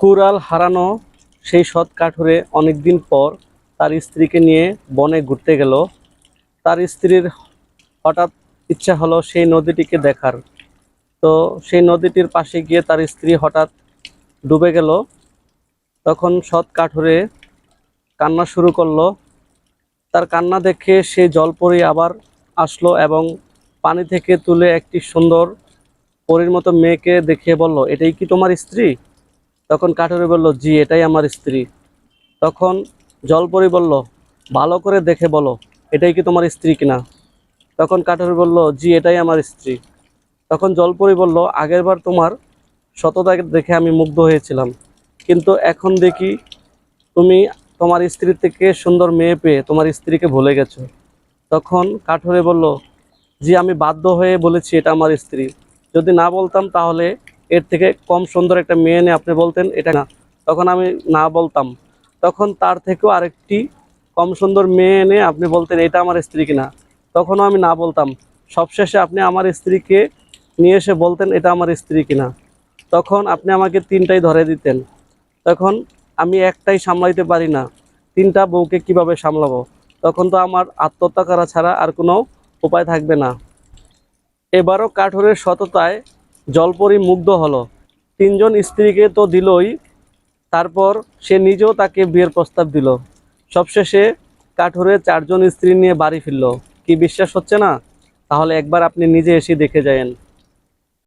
কুড়াল হারানো সেই সৎ কাঠুরে অনেকদিন পর তার স্ত্রীকে নিয়ে বনে ঘুরতে গেল। তার স্ত্রীর হঠাৎ ইচ্ছা হলো সেই নদীটিকে দেখার। তো সেই নদীটির পাশে গিয়ে তার স্ত্রী হঠাৎ ডুবে গেল। তখন সৎ কাঠুরে কান্না শুরু করল। তার কান্না দেখে সেই জলপরি আবার আসলো এবং পানি থেকে তুলে একটি সুন্দর পরীর মতো মেয়েকে দেখিয়ে বলল, এটাই কি তোমার স্ত্রী? তখন কাঠুরে বলল, জি, এটাই আমার স্ত্রী। তখন জলপরি বলল, ভালো করে দেখে বলো, এটাই কি তোমার স্ত্রী কিনা? তখন কাঠুরে বলল, জি, এটাই আমার স্ত্রী। তখন জলপরি বলল আগেরবার তোমার সততা দেখে আমি মুগ্ধ হয়েছিলাম, কিন্তু এখন দেখি তুমি তোমার স্ত্রী থেকে সুন্দর মেয়ে পেয়ে তোমার স্ত্রীকে ভুলে গেছো। তখন কাঠুরে বলল, জি, আমি বাধ্য হয়ে বলেছি এটা আমার স্ত্রী। যদি না বলতাম তাহলে এর থেকে কম সুন্দর একটা মেয়ে এনে আপনি বলতেন, এটা না। তখন আমি না বলতাম। তখন তার থেকেও আরেকটি কম সুন্দর মেয়ে এনে আপনি বলতেন, এটা আমার স্ত্রী কিনা? তখনও আমি না বলতাম। সবশেষে আপনি আমার স্ত্রীকে নিয়ে এসে বলতেন, এটা আমার স্ত্রী কিনা? তখন আপনি আমাকে তিনটাই ধরে দিতেন। তখন আমি একটাই সামলাইতে পারি না। তিনটা বউকে কীভাবে সামলাবো? তখন তো আমার আত্মহত্যা করা ছাড়া আর কোনো উপায় থাকবে না। এবারও কাঠোরের সততায় জলপরি মুগ্ধ হলো। তিনজন স্ত্রীকে তো দিলই, তারপর সে নিজেও তাকে বিয়ের প্রস্তাব দিল। সবশেষে কাঠুরে চারজন স্ত্রী নিয়ে বাড়ি ফিরল। কি বিশ্বাস হচ্ছে না? তাহলে একবার আপনি নিজে এসে দেখে যায়েন।